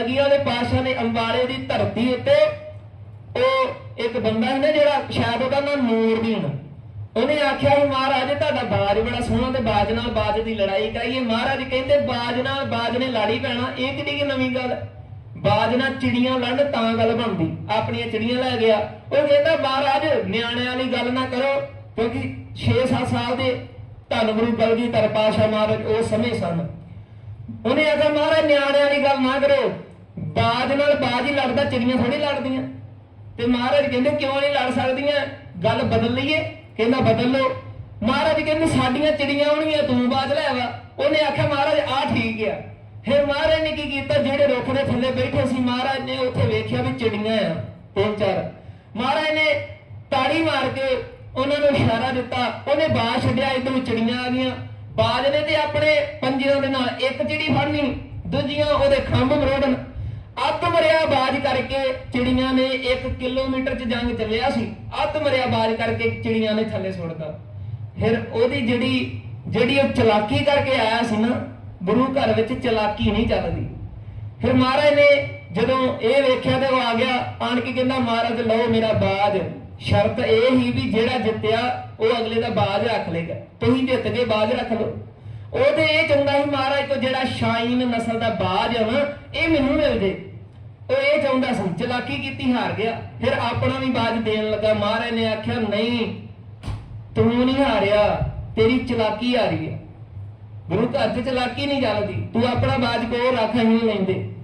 ਕਲਗੀਆਂ ਦੇ ਪਾਸ਼ਾ ਨੇ ਅੰਬਾਲੇ ਦੀ ਧਰਤੀ ਉੱਤੇ ਉਹ ਇੱਕ ਬੰਦਾ ਸੀ ਜਿਹੜਾ ਸ਼ਾਇਦ ਉਹਦਾ ਨਾਮ ਨੂਰਦੀਨ ਉਹਨੇ ਆਖਿਆ ਸੀ, ਮਹਾਰਾਜ, ਤੁਹਾਡਾ ਬਾਜ ਬੜਾ ਸੋਹਣਾ ਤੇ ਬਾਜ ਨਾਲ ਬਾਜ ਦੀ ਲੜਾਈ ਕਰਾਈਏ ਮਹਾਰਾਜ ਕਹਿੰਦੇ, ਬਾਜ ਨਾਲ ਬਾਜ ਨੇ ਲਾੜੀ ਪੈਣਾ ਇਹ ਕਿਹੜੀ ਕਿ ਨਵੀਂ ਗੱਲ। ਬਾਜ ਨਾਲ ਚਿੜੀਆਂ ਲੜਨ ਤਾਂ ਗੱਲ ਬਣਦੀ, ਆਪਣੀਆਂ ਚਿੜੀਆਂ ਲੈ ਗਿਆ। ਉਹ ਕਹਿੰਦਾ, ਮਹਾਰਾਜ, ਨਿਆਣਿਆਂ ਵਾਲੀ ਗੱਲ ਨਾ ਕਰੋ, ਕਿਉਂਕਿ 6-7 ਸਾਲ ਦੇ ਧੰਨ ਗੁਰੂ ਕਲਗੀ ਤਰਪਾਸ਼ਾ ਮਹਾਰਾਜ ਉਹ ਸਮੇਂ ਸਨ। ਉਹਨੇ ਆਖਿਆ, ਮਹਾਰਾਜ, ਨਿਆਣਿਆਂ ਵਾਲੀ ਗੱਲ ਨਾ ਕਰੋ। ਬਾਜ ਨਾਲ ਬਾਜ ਹੀ ਲੜਦਾ ਚਿੜੀਆਂ ਥੋੜੀ ਲੜਦੀਆਂ। ਤੇ ਮਹਾਰਾਜ ਕਹਿੰਦੇ, ਕਿਉਂ ਨਹੀਂ ਲੜ ਸਕਦੀਆਂ? ਗੱਲ ਬਦਲ ਲਈਏ। ਕਹਿੰਦਾ, ਬਦਲ ਲਓ। ਮਹਾਰਾਜ ਕਹਿੰਦੇ, ਸਾਡੀਆਂ ਚਿੜੀਆਂ ਆਉਣਗੀਆਂ, ਤੂੰ ਬਾਜ ਲੈ ਵਾ ਉਹਨੇ ਆਖਿਆ, ਮਹਾਰਾਜ ਆ ਠੀਕ ਆ। ਫਿਰ ਮਹਾਰਾਜ ਨੇ ਕੀ ਕੀਤਾ? ਜਿਹੜੇ ਰੁੱਖ ਦੇ ਥੱਲੇ ਬੈਠੇ ਸੀ, ਮਹਾਰਾਜ ਨੇ ਉੱਥੇ ਵੇਖਿਆ ਵੀ ਚਿੜੀਆਂ ਆ, ਤਿੰਨ ਚਾਰ। ਮਹਾਰਾਜ ਨੇ ਤਾੜੀ ਮਾਰ ਕੇ ਉਹਨਾਂ ਨੂੰ ਇਸ਼ਾਰਾ ਦਿੱਤਾ। ਉਹਨੇ ਬਾਜ ਛੱਡਿਆ, ਇਧਰੋਂ ਚਿੜੀਆਂ ਆ ਗਈਆਂ। ਬਾਜ ਨੇ ਤੇ ਆਪਣੇ ਪੰਜਿਆਂ ਦੇ ਨਾਲ ਇੱਕ ਚਿੜੀ ਫੜਨੀ, ਦੂਜੀਆਂ ਉਹਦੇ ਖੰਭ ਮਰੋੜਨ। ਅੱਤ ਮਰਿਆ ਬਾਜ ਕਰਕੇ ਚਿੜੀਆਂ ਨੇ 1 ਕਿਲੋਮੀਟਰ ਚ ਜੰਗ ਚੱਲਿਆ ਸੀ। ਅੱਤ ਮਰਿਆ ਬਾਜ ਕਰਕੇ ਚਿੜੀਆਂ ਨੇ ਥੱਲੇ ਸੁੱਟਦਾ ਫਿਰ ਉਹਦੀ ਜਿਹੜੀ ਜਿਹੜੀ ਉਹ ਚਲਾਕੀ ਕਰਕੇ ਆਇਆ ਸੀ ਨਾ, ਗੁਰੂ ਘਰ ਵਿੱਚ ਚਲਾਕੀ ਨਹੀਂ ਚੱਲਦੀ। ਫਿਰ ਮਹਾਰਾਜ ਨੇ ਜਦੋਂ ਇਹ ਵੇਖਿਆ ਤੇ ਉਹ ਆ ਗਿਆ ਆਣ ਕੇ ਕਹਿੰਦਾ, ਮਹਾਰਾਜ, ਲਓ ਮੇਰਾ ਬਾਜ। ਸ਼ਰਤ ਇਹ ਹੀ ਵੀ ਜਿਹੜਾ ਜਿੱਤਿਆ, ਉਹ ਅਗਲੇ ਦਾ ਬਾਜ ਰੱਖ ਲੇਗਾ। ਤੁਸੀਂ ਜਿੱਤ ਕੇ ਬਾਜ ਰੱਖ ਲਓ। ਉਹ ਤੇ ਇਹ ਚੰਗਾ ਸੀ ਮਹਾਰਾਜ, ਕੋ ਜਿਹੜਾ ਸ਼ਾਈਨ ਨਸਲ ਦਾ ਬਾਜ ਹੈ ਨਾ, ਇਹ ਮੈਨੂੰ ਮਿਲ ਜੇ। ਇਹ ਚਾਹੁੰਦਾ ਸੀ, ਚਲਾਕੀ ਕੀਤੀ, ਹਾਰ ਗਿਆ। ਫਿਰ ਆਪਣਾ ਵੀ ਬਾਜ ਦੇਣ ਲੱਗਾ। ਮਹਾਰਾਜ ਨੇ ਆਖਿਆ, ਨਹੀਂ, ਤੂੰ ਨਹੀਂ ਹਾਰਿਆ, ਤੇਰੀ ਚਲਾਕੀ ਹਾਰੀ ਹੈ ਗੁਰੂ ਘਰ 'ਚ ਚਲਾਕੀ ਨਹੀਂ ਚੱਲਦੀ। ਤੂੰ ਆਪਣਾ ਬਾਜ ਕੋਲ ਰੱਖ ਨਹੀਂ ਲੈਂਦੇ।